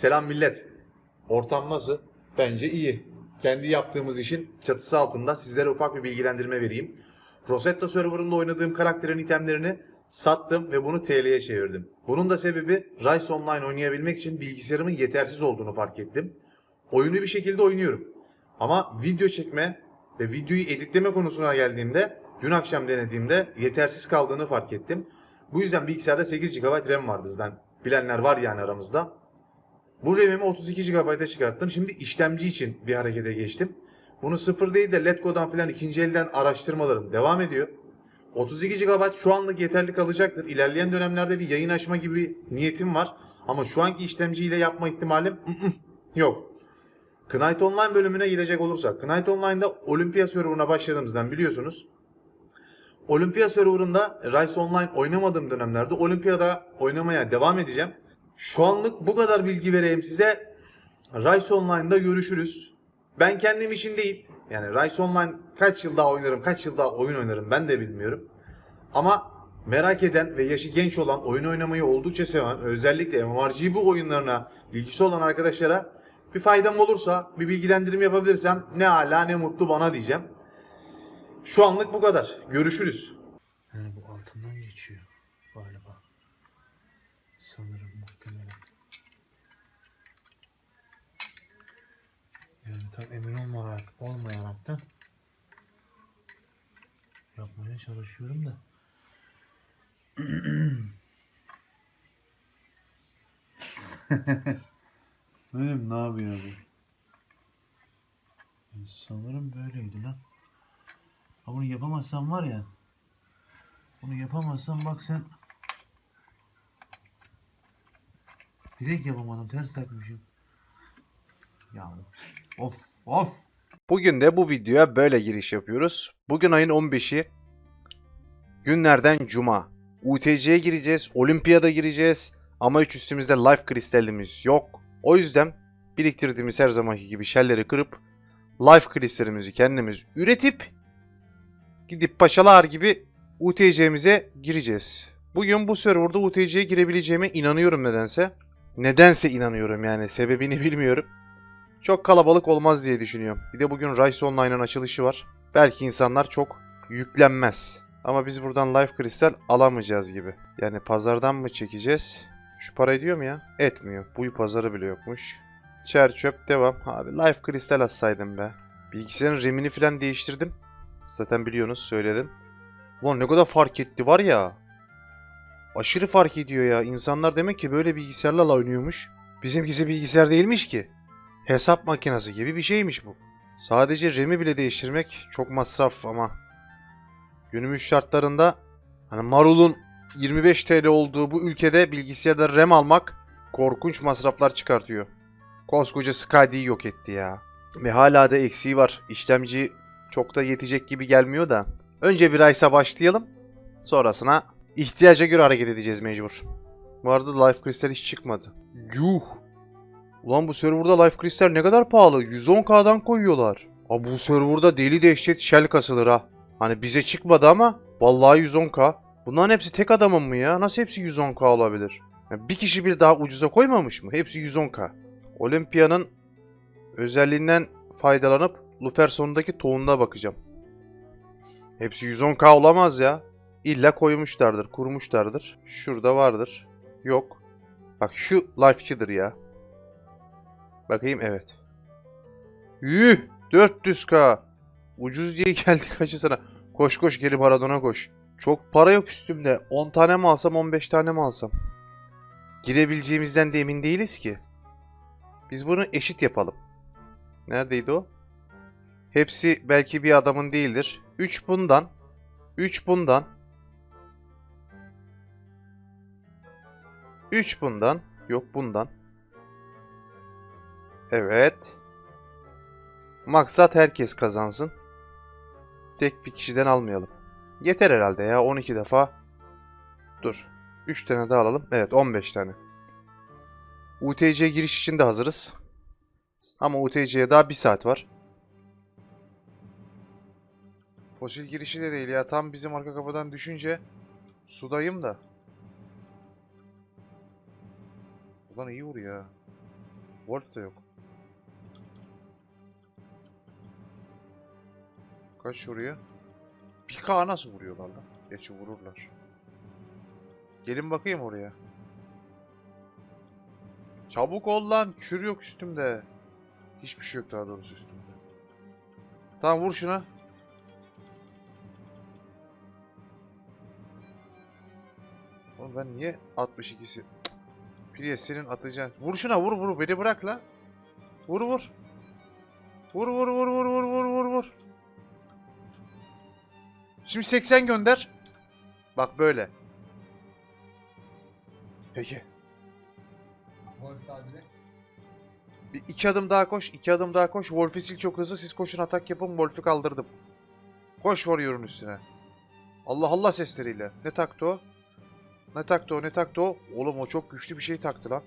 Selam millet. Ortam nasıl? Bence iyi. Kendi yaptığımız işin çatısı altında sizlere ufak bir bilgilendirme vereyim. Rosetta serverında oynadığım karakterin itemlerini sattım ve bunu TL'ye çevirdim. Bunun da sebebi Rise Online oynayabilmek için bilgisayarımın yetersiz olduğunu fark ettim. Oyunu bir şekilde oynuyorum. Ama video çekme ve videoyu editleme konusuna geldiğimde dün akşam denediğimde yetersiz kaldığını fark ettim. Bu yüzden bilgisayarda 8 GB RAM vardı zaten. Bilenler var yani aramızda. Bu RAM'imi 32 GB'a çıkarttım. Şimdi işlemci için bir harekete geçtim. Bunu sıfır değil de Letgo'dan falan ikinci elden araştırmalarım devam ediyor. 32 GB şu anlık yeterli kalacaktır. İlerleyen dönemlerde bir yayın açma gibi niyetim var. Ama şu anki işlemciyle yapma ihtimalim yok. Knight Online bölümüne gidecek olursak. Knight Online'da Olympia serverına başladığımızdan biliyorsunuz. Olympia serverında Rise Online oynamadığım dönemlerde Olympia'da oynamaya devam edeceğim. Şu anlık bu kadar bilgi vereyim size. Rise Online'da görüşürüz. Ben kendim için değil. Yani Rise Online kaç yıl daha oynarım, kaç yıl daha oyun oynarım ben de bilmiyorum. Ama merak eden ve yaşı genç olan, oyun oynamayı oldukça seven, özellikle MMORPG bu oyunlarına ilgisi olan arkadaşlara bir faydam olursa, bir bilgilendirme yapabilirsem ne ala ne mutlu bana diyeceğim. Şu anlık bu kadar. Görüşürüz. Tam emin olmayarak, olmayarak yapmaya çalışıyorum da. Benim ne yapıyor bu? Yani Sanırım böyleydi lan. Ha bunu yapamazsam var ya. Bunu yapamazsam bak sen. Direkt yapamadım. Ters takmışım. Ya of of. Bugün de bu videoya böyle giriş yapıyoruz. Bugün ayın 15'i. Günlerden cuma. UTC'ye gireceğiz, olimpiyada gireceğiz. Ama hiç üstümüzde life kristalimiz yok. O yüzden biriktirdiğimiz her zamanki gibi şelleri kırıp life kristalimizi kendimiz üretip gidip paşalar gibi UTC'mize gireceğiz. Bugün bu serverda UTC'ye girebileceğime inanıyorum nedense. Nedense inanıyorum yani sebebini bilmiyorum. Çok kalabalık olmaz diye düşünüyorum. Bir de bugün Rise Online'ın açılışı var. Belki insanlar çok yüklenmez. Ama biz buradan Life Crystal alamayacağız gibi. Yani pazardan mı çekeceğiz? Şu para ediyor mu ya? Etmiyor. Bu pazarı bile yokmuş. Çer çöp devam. Abi Life Crystal atsaydım be. Bilgisayarın RAM'ini falan değiştirdim. Zaten biliyorsunuz söyledim. Ulan ne kadar fark etti var ya. Aşırı fark ediyor ya. İnsanlar demek ki böyle bilgisayarlarla oynuyormuş. Bizimkisi bilgisayar değilmiş ki. Hesap makinesi gibi bir şeymiş bu. Sadece RAM'i bile değiştirmek çok masraf ama günümüz şartlarında hani marulun 25 TL olduğu bu ülkede bilgisayarda RAM almak korkunç masraflar çıkartıyor. Koskoca Skydi'yi yok etti ya. Ve hala da eksiği var. İşlemci çok da yetecek gibi gelmiyor da. Önce bir Rice'a başlayalım. Sonrasına ihtiyaca göre hareket edeceğiz mecbur. Bu arada Life Crystal hiç çıkmadı. Yuh! Ulan bu serverda Life Crystal ne kadar pahalı? 110k'dan koyuyorlar. Abi bu serverda deli dehşet shell kasılır ha. Hani bize çıkmadı ama vallahi 110k. Bunların hepsi tek adamın mı ya? Nasıl hepsi 110k olabilir? Ya bir kişi bir daha ucuza koymamış mı? Hepsi 110k. Olympia'nın özelliğinden faydalanıp Luferson'daki tohumuna bakacağım. Hepsi 110k olamaz ya. İlla koymuşlardır, kurmuşlardır. Şurada vardır. Yok. Bak şu Life'çidir ya. Bakayım evet. Yuh! 400k. Ucuz diye geldik acı sana. Koş koş geri Maradona koş. Çok para yok üstümde. 10 tane mi alsam 15 tane mi alsam? Girebileceğimizden de emin değiliz ki. Biz bunu eşit yapalım. Neredeydi o? Hepsi belki bir adamın değildir. 3 bundan. 3 bundan. 3 bundan. Yok bundan. Evet. Maksat herkes kazansın. Tek bir kişiden almayalım. Yeter herhalde ya 12 defa. Dur. 3 tane daha alalım. Evet 15 tane. UTC giriş için de hazırız. Ama UTC'ye daha 1 saat var. Fosil girişi de değil ya. Tam bizim arka kapıdan düşünce sudayım da. Ulan iyi vuruyor ha. Wolf da yok. Kaç oraya? K nasıl vuruyorlar lan? Geçi vururlar. Gelin bakayım oraya. Çabuk ol lan. Kür yok üstümde. Hiçbir şey yok daha doğrusu üstümde. Tamam vur şuna. Oğlum ben niye 62'si? Prius senin atacağın. Vur şuna vur vur beni bırak la. Vur vur. Vur vur vur vur vur vur vur vur. Şimdi 80 gönder. Bak böyle. Peki. Wolf tadili. Bir iki adım daha koş, iki adım daha koş. Wolf'i sil çok hızlı. Siz koşun atak yapın. Wolf'i kaldırdım. Koş Warrior'un üstüne. Allah Allah sesleriyle. Ne taktı o? Ne taktı o? Ne taktı o? Oğlum o çok güçlü bir şey taktı lan.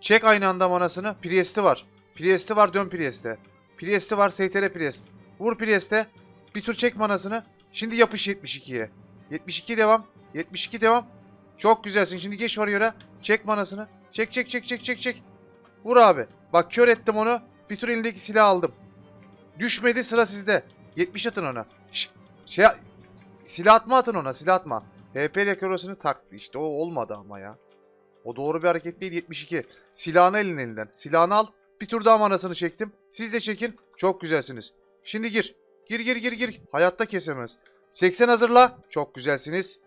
Çek aynı anda manasını. Priest'i var. Priest'i var dön Priest'e. Priest'i var STR Priest. Vur Priest'e. Bir tur çek manasını. Şimdi yapış 72'ye. 72 devam. 72 devam. Çok güzelsin. Şimdi geç Warrior'a. Çek manasını. Çek çek çek çek çek çek. Vur abi. Bak kör ettim onu. Bir tur elindeki silahı aldım. Düşmedi sıra sizde. 70 atın ona. Şş, şey silah atma atın ona silah atma. HP ile körosunu taktı işte o olmadı ama ya. O doğru bir hareket değil 72. Silahını elin elinden. Silahını al. Bir tur daha manasını çektim. Siz de çekin. Çok güzelsiniz. Şimdi gir. Gir gir gir gir. Hayatta kesemez. 80 hazırla. Çok güzelsiniz.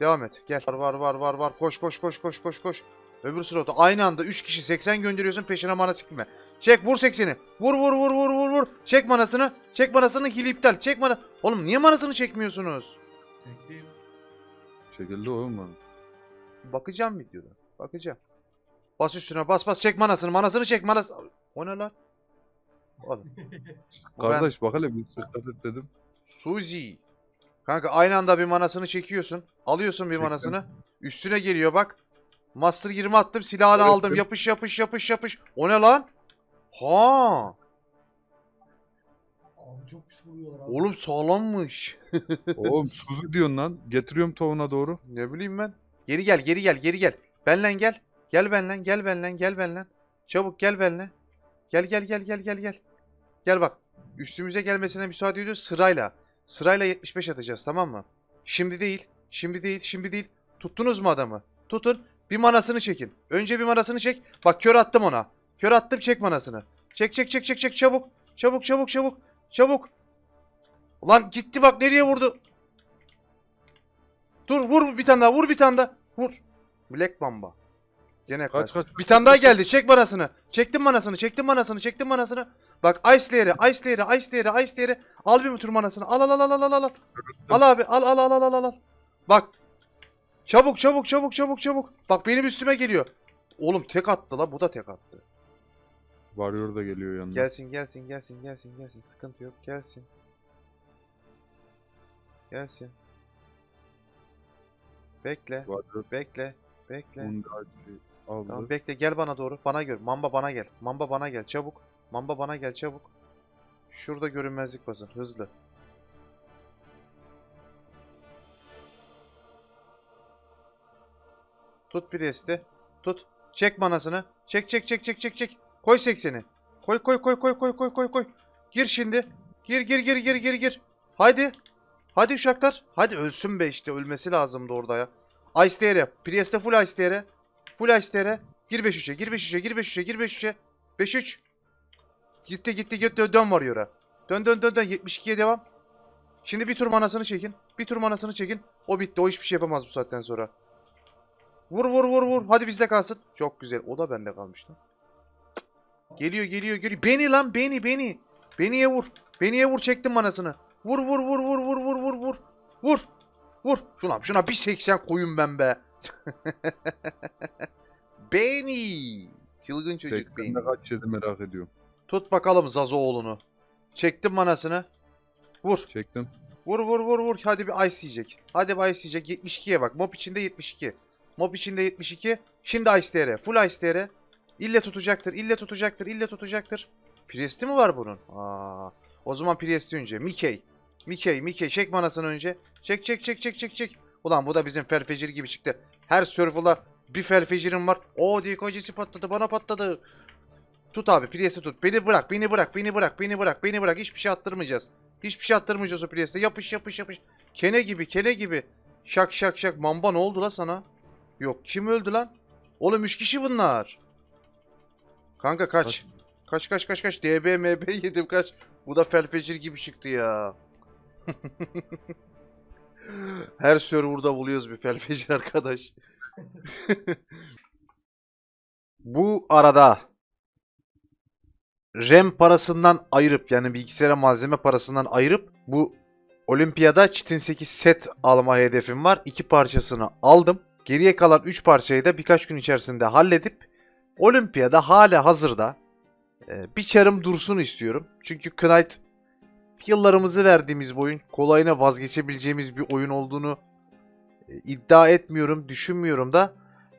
Devam et. Gel. Var var var var var. Koş koş koş koş koş koş. Öbür slota aynı anda 3 kişi 80 gönderiyorsun peşine mana sıkma. Çek vur 80'i. Vur vur vur vur vur vur. Çek manasını. Çek manasını hil iptal. Çek mana. Oğlum niye manasını çekmiyorsunuz? Çektim. Çekildi oğlum bana. Bakacağım videoda. Bakacağım. Bas üstüne bas bas çek manasını. Manasını çek manası. O ne lan? Oğlum. Kardeş bak hele bir et dedim. Suzy. Kanka aynı anda bir manasını çekiyorsun. Alıyorsun bir Çektim. manasını. Üstüne geliyor bak. Master 20 attım. Silahını Evet, aldım. Yapış yapış yapış yapış. O ne lan? Ha. Abi çok pis vuruyorlar abi. Oğlum sağlammış. Oğlum Suzu diyorsun lan. Getiriyorum tavuğuna doğru. Ne bileyim ben. Geri gel geri gel geri gel. Benle gel. Gel benle gel benle gel benle. Çabuk gel benle. Gel gel gel gel gel gel. Gel bak. Üstümüze gelmesine müsaade ediyoruz sırayla. Sırayla 75 atacağız tamam mı? Şimdi değil. Şimdi değil. Şimdi değil. Tuttunuz mu adamı? Tutun. Bir manasını çekin. Önce bir manasını çek. Bak kör attım ona. Kör attım çek manasını. Çek çek çek çek çek çabuk. Çabuk çabuk çabuk. Çabuk. Ulan gitti bak nereye vurdu. Dur vur bir tane daha vur bir tane daha. Vur. Black Mamba. Gene Kaç kaç. Bir tane daha geldi. Çek manasını. Çektim manasını. Çektim manasını. Çektim manasını. Bak Ice Layer'e, Ice Layer'e, Ice Layer'e, Ice Layer'e. Al bir tur manasını. Al al al al al al al. Abi. Al al al al al al. Bak. Çabuk çabuk çabuk çabuk çabuk. Bak benim üstüme geliyor. Oğlum tek attı la. Bu da tek attı. Warrior da geliyor yanına. Gelsin gelsin gelsin gelsin gelsin. Sıkıntı yok. Gelsin. Gelsin. Bekle. Warrior Bekle. Bekle. aldı. Tamam bekle gel bana doğru. Bana gör. Mamba bana gel. Mamba bana gel çabuk. Mamba bana gel çabuk. Şurada görünmezlik basın. Hızlı. Tut Priest'i. Tut. Çek manasını. Çek çek çek çek çek çek. Koy 80'i. Koy koy koy koy koy koy koy koy. Gir şimdi. Gir gir gir gir gir gir. Haydi. Hadi uşaklar. Hadi ölsün be işte. Ölmesi lazımdı orada ya. Ice TR. Priest'e full Ice TR. Full Ice TR. Gir 5-3'e, gir 5-3'e, gir 5-3'e, gir 5-3'e. 5-3. Gitti gitti gitti dön varıyor'a. Dön dön dön dön 72'ye devam. Şimdi bir tur manasını çekin. Bir tur manasını çekin. O bitti. O hiçbir şey yapamaz bu saatten sonra. Vur vur vur vur. Hadi bizde kalsın. Çok güzel. O da bende kalmış lan. Cık. Geliyor geliyor geliyor. Beni lan beni beni. Beniye vur. Beniye vur çektim manasını. Vur vur vur vur vur vur vur vur. Vur. Vur. Şuna şuna bir 80 koyun ben be. Beni. Çılgın çocuk beni. 80'de kaç yedi merak ediyorum. Tut bakalım Zazoğlu'nu. Çektim manasını. Vur. Çektim. Vur vur vur vur. Hadi bir ice yiyecek. Hadi bir ice yiyecek. 72'ye bak. Mob içinde 72. Mob içinde 72. Şimdi ice TR. Full ice TR. İlle tutacaktır. ille tutacaktır. ille tutacaktır. Priest'i mi var bunun? Aa. O zaman Priest'i önce. Mickey. Mickey. Mickey. Çek manasını önce. Çek çek çek çek çek çek. Ulan bu da bizim felfecir gibi çıktı. Her server'da bir felfecirim var. O dikocisi patladı. Bana patladı. Tut abi Priest'i tut. Beni bırak, beni bırak, beni bırak, beni bırak, beni bırak. Hiçbir şey attırmayacağız. Hiçbir şey attırmayacağız o Priest'e. Yapış, yapış, yapış. Kene gibi, kene gibi. Şak şak şak. Mamba ne oldu la sana? Yok, kim öldü lan? Oğlum 3 kişi bunlar. Kanka kaç. Kaç kaç kaç kaç. DB MB yedim kaç. Bu da felfecir gibi çıktı ya. Her serverda buluyoruz bir felfecir arkadaş. Bu arada RAM parasından ayırıp yani bilgisayara malzeme parasından ayırıp bu Olimpiyada Çitin 8 set alma hedefim var. İki parçasını aldım. Geriye kalan 3 parçayı da birkaç gün içerisinde halledip Olimpiyada hala hazırda e, bir çarım dursun istiyorum. Çünkü Knight yıllarımızı verdiğimiz bir oyun. Kolayına vazgeçebileceğimiz bir oyun olduğunu e, iddia etmiyorum, düşünmüyorum da.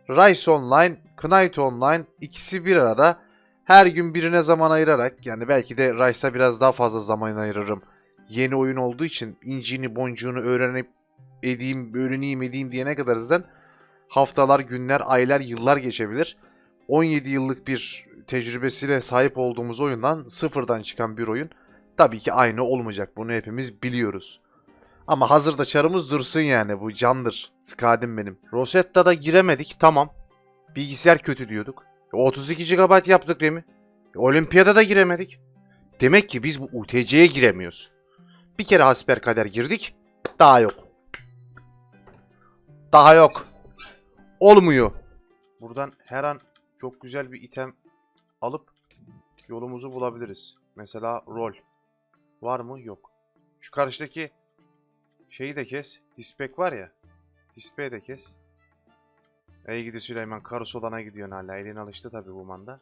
Rise Online, Knight Online ikisi bir arada. Her gün birine zaman ayırarak yani belki de Rise'a biraz daha fazla zaman ayırırım. Yeni oyun olduğu için inciğini boncuğunu öğrenip edeyim, öğreneyim edeyim diyene kadar zaten haftalar, günler, aylar, yıllar geçebilir. 17 yıllık bir tecrübesiyle sahip olduğumuz oyundan sıfırdan çıkan bir oyun tabii ki aynı olmayacak. Bunu hepimiz biliyoruz. Ama hazırda çarımız dursun yani bu candır. Skadim benim. Rosetta'da giremedik tamam. Bilgisayar kötü diyorduk. E, 32 GB yaptık RAM'i. E, Olimpiyada da giremedik. Demek ki biz bu UTC'ye giremiyoruz. Bir kere hasberkader girdik. Daha yok. Daha yok. Olmuyor. Buradan her an çok güzel bir item alıp yolumuzu bulabiliriz. Mesela rol. Var mı? Yok. Şu karşıdaki şeyi de kes. Dispek var ya. Dispek'i de kes. Ey gidi Süleyman. Karus olana gidiyorsun hala. Elin alıştı tabi bu manda.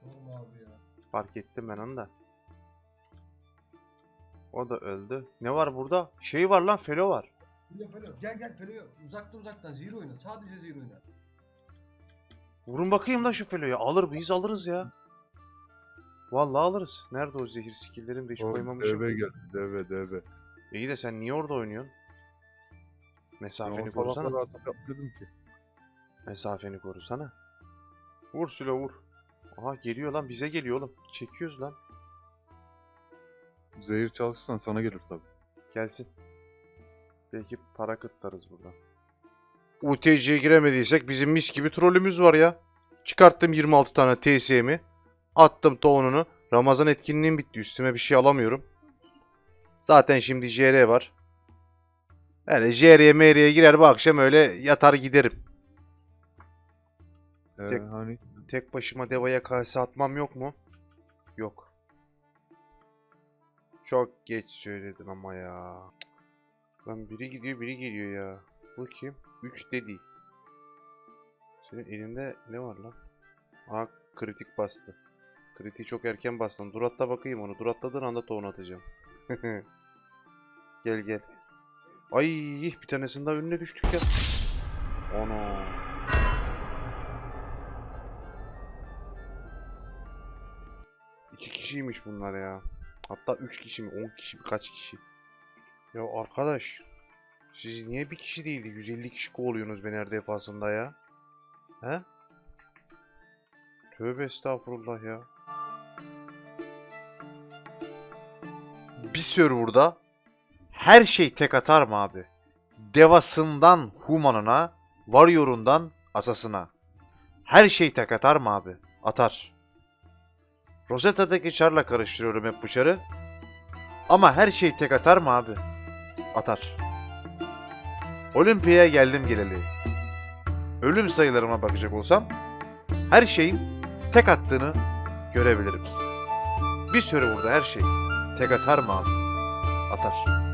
Sorma abi ya. Fark ettim ben onu da. O da öldü. Ne var burada? Şey var lan. Felo var. Felo Felo. Gel gel Felo'ya. Uzaktan uzaktan zero oyna. Sadece zero oyna. Vurun bakayım da şu Felo'yu. Alır mıyız? Alırız ya. Vallahi alırız. Nerede o zehir skill'lerim de hiç O koymamışım. DB geldi. DB DB. İyi de sen niye orada oynuyorsun? Mesafeni Ben o korusana. yapmadım ki. Mesafeni korusana. Vur Sülo vur. Aha geliyor lan bize geliyor oğlum. Çekiyoruz lan. Zehir çalışırsan sana gelir tabii. Gelsin. Belki para kıtlarız buradan. UTC'ye giremediysek bizim mis gibi trollümüz var ya. Çıkarttım 26 tane TSM'i. Attım tohumunu. Ramazan etkinliğim bitti. Üstüme bir şey alamıyorum. Zaten şimdi JR var. Yani JR'ye MR'ye girer bu akşam öyle yatar giderim. Ee, Tek- hani Tek başıma devaya kase atmam yok mu? Yok. Çok geç söyledin ama ya. Lan biri gidiyor biri geliyor ya. Bu kim? 3 dedi. Senin elinde ne var lan? Aa kritik bastı. Kritiği çok erken bastın. Dur atla bakayım onu. Dur atladığın anda tohum atacağım. gel gel. Ay bir tanesinin daha önüne düştük ya. Ana. Kişiymiş bunlar ya. Hatta üç kişi mi? On kişi mi? Kaç kişi? Ya arkadaş. Siz niye bir kişi değil de 150 kişi kovalıyorsunuz beni her defasında ya? He? Tövbe estağfurullah ya. Bir serverda her şey tek atar mı abi? Devasından Human'ına, Warrior'undan Asas'ına. Her şey tek atar mı abi? Atar. Rosetta'daki çarla karıştırıyorum hep bu çarı. Ama her şey tek atar mı abi? Atar. Olimpiyaya geldim geleli. Ölüm sayılarıma bakacak olsam her şeyin tek attığını görebilirim. Bir süre burada her şey tek atar mı abi? Atar.